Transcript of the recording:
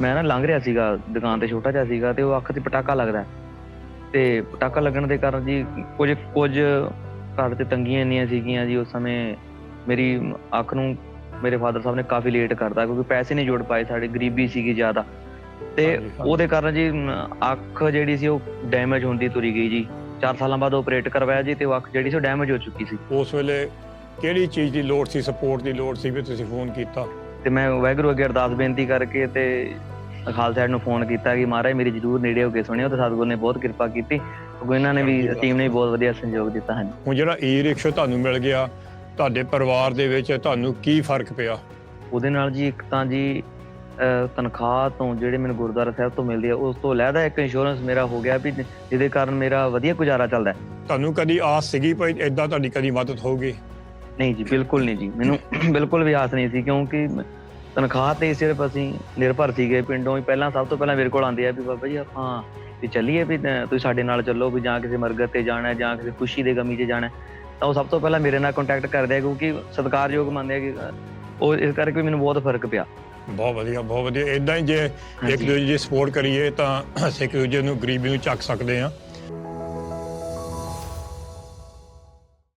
ਮੈਂ ਨਾ ਲੰਘ ਰਿਹਾ ਸੀਗਾ ਦੁਕਾਨ ਤੇ ਛੋਟਾ ਜਿਹਾ ਸੀਗਾ ਤੇ ਉਹ ਅੱਖ ਤੇ ਪਟਾਕਾ ਲੱਗਦਾ। ਤੇ ਪਟਾਕਾ ਲੱਗਣ ਦੇ ਕਾਰਨ ਜੀ ਕੁਝ ਕੁਝ ਘਰ ਤੇ ਤੰਗੀਆਂ ਇੰਨੀਆਂ ਸੀਗੀਆਂ ਜੀ ਉਸ ਸਮੇਂ ਮੇਰੀ ਅੱਖ ਨੂੰ ਮੇਰੇ ਫਾਦਰ ਸਾਹਿਬ ਨੇ ਕਾਫੀ ਲੇਟ ਕਰਤਾ ਕਿਉਂਕਿ ਪੈਸੇ ਨਹੀਂ ਜੋੜ ਪਾਏ ਸਾਡੇ ਗਰੀਬੀ ਸੀਗੀ ਜ਼ਿਆਦਾ। ਤੇ। ਉਹਦੇ ਕਾਰਨ ਜੀ ਅੱਖ ਜਿਹੜੀ ਸੀ ਉਹ ਡੈਮੇਜ ਹੁੰਦੀ ਤੁਰੀ ਗਈ ਜੀ। 4 ਸਾਲਾਂ ਬਾਅਦ ਆਪਰੇਟ ਕਰਵਾਇਆ ਜੀ ਤੇ ਉਹ ਅੱਖ ਜਿਹੜੀ ਸੀ ਉਹ ਡੈਮੇਜ ਹੋ ਚੁੱਕੀ ਸੀ। ਉਸ ਵੇਲੇ ਕਿਹੜੀ ਚੀਜ਼ ਦੀ ਲੋੜ ਸੀ ਸਪੋਰਟ ਦੀ ਲੋੜ ਸੀ ਵੀ ਤੁਸੀਂ ਫੋਨ ਕੀਤਾ? ਤੇ ਮੈਂ ਵਾਹਿਗੁਰੂ ਅੱਗੇ ਅਰਦਾਸ ਬੇਨਤੀ ਕਰਕੇ ਤੇ ਅਕਾਲ ਸਾਹਿਬ ਨੂੰ ਫੋਨ ਕੀਤਾ ਕਿ ਮਹਾਰਾਜ ਮੇਰੀ ਜਰੂਰ ਨੇੜੇ ਹੋ ਕੇ ਸੁਣਿਓ ਤੇ ਸਤਿਗੁਰ ਨੇ ਬਹੁਤ ਕਿਰਪਾ ਕੀਤੀ। ਕਿਉਂਕਿ ਇਹਨਾਂ ਨੇ ਵੀ ਟੀਮ ਨੇ ਬਹੁਤ ਵਧੀਆ ਸਹਿਯੋਗ ਦਿੱਤਾ ਹਾਂਜੀ। ਹੁਣ ਜਿਹੜਾ ਈ ਰਿਕਸ਼ਾ ਤੁਹਾਨੂੰ ਮਿਲ ਗਿਆ ਤੁਹਾਡੇ ਪਰਿਵਾਰ ਦੇ ਵਿੱਚ ਤੁਹਾਨੂੰ ਕੀ ਫ਼ਰਕ ਪਿਆ? ਉਹਦੇ ਨਾਲ ਜੀ ਇੱਕ ਤਾਂ ਜੀ ਤਨਖਾਹ ਤੋਂ ਜਿਹੜੇ ਮੈਨੂੰ ਗੁਰਦੁਆਰਾ ਸਾਹਿਬ ਤੋਂ ਮਿਲਦੀ ਆ ਉਸ ਤੋਂ ਅਲੱਗਾ ਇੱਕ ਇੰਸ਼ੋਰੈਂਸ ਮੇਰਾ ਹੋ ਗਿਆ ਵੀ ਜਿਹਦੇ ਕਾਰਨ ਮੇਰਾ ਵਧੀਆ ਗੁਜ਼ਾਰਾ ਚੱਲਦਾ। ਹੈ। ਤੁਹਾਨੂੰ ਕਦੀ ਆਸ ਸੀਗੀ ਭਈ ਇਦਾਂ ਤੁਹਾਡੀ ਕਦੀ ਮਦਦ ਹੋਊਗੀ? ਨਹੀਂ ਜੀ ਬਿਲਕੁਲ ਨਹੀਂ ਜੀ। ਮੈਨੂੰ ਬਿਲਕੁਲ ਵੀ ਆਸ ਨਹੀਂ ਸੀ ਕਿਉਂਕਿ ਤਨਖਾਹ ਤੇ ਸਿਰਫ ਅਸੀਂ ਨਿਰਭਰ ਸੀਗੇ ਪਿੰਡੋਂ ਹੀ। ਪਹਿਲਾਂ ਸਭ ਤੋਂ ਪਹਿਲਾਂ ਮੇਰੇ ਕੋਲ ਆਉਂਦੇ ਆ ਵੀ ਬਾਬਾ ਜੀ ਆਪਾਂ ਵੀ ਚੱਲੀਏ ਵੀ ਤੁਸੀਂ ਸਾਡੇ ਨਾਲ ਚੱਲੋ ਵੀ ਜਾਂ ਕਿਸੇ ਮਰਗਤ ਤੇ ਜਾਣਾ ਜਾਂ ਕਿਸੇ ਖੁਸ਼ੀ ਦੇ ਗਮੀ 'ਚ ਜਾਣਾ। ਤਾਂ ਉਹ ਸਭ ਤੋਂ ਪਹਿਲਾਂ ਮੇਰੇ ਨਾਲ ਕੰਟੈਕਟ ਕਰਦੇ ਆ ਕਿਉਂਕਿ ਸਤਿਕਾਰਯੋਗ ਮੰਨਦੇ ਆ ਕਿ ਉਹ ਇਸ ਕਰਕੇ ਵੀ ਮੈਨੂੰ ਬਹੁਤ ਫ਼ਰਕ ਪਿਆ। ਬਹੁਤ ਵਧੀਆ ਬਹੁਤ ਵਧੀਆ। ਇਦਾਂ ਹੀ ਜੇ ਇੱਕ। ਦੂਜੇ ਦੀ ਸਪੋਰਟ ਕਰੀਏ ਤਾਂ ਅਸੀਂ ਇੱਕ ਦੂਜੇ ਨੂੰ ਗਰੀਬੀ ਨੂੰ ਚੱਕ ਸਕਦੇ ਆ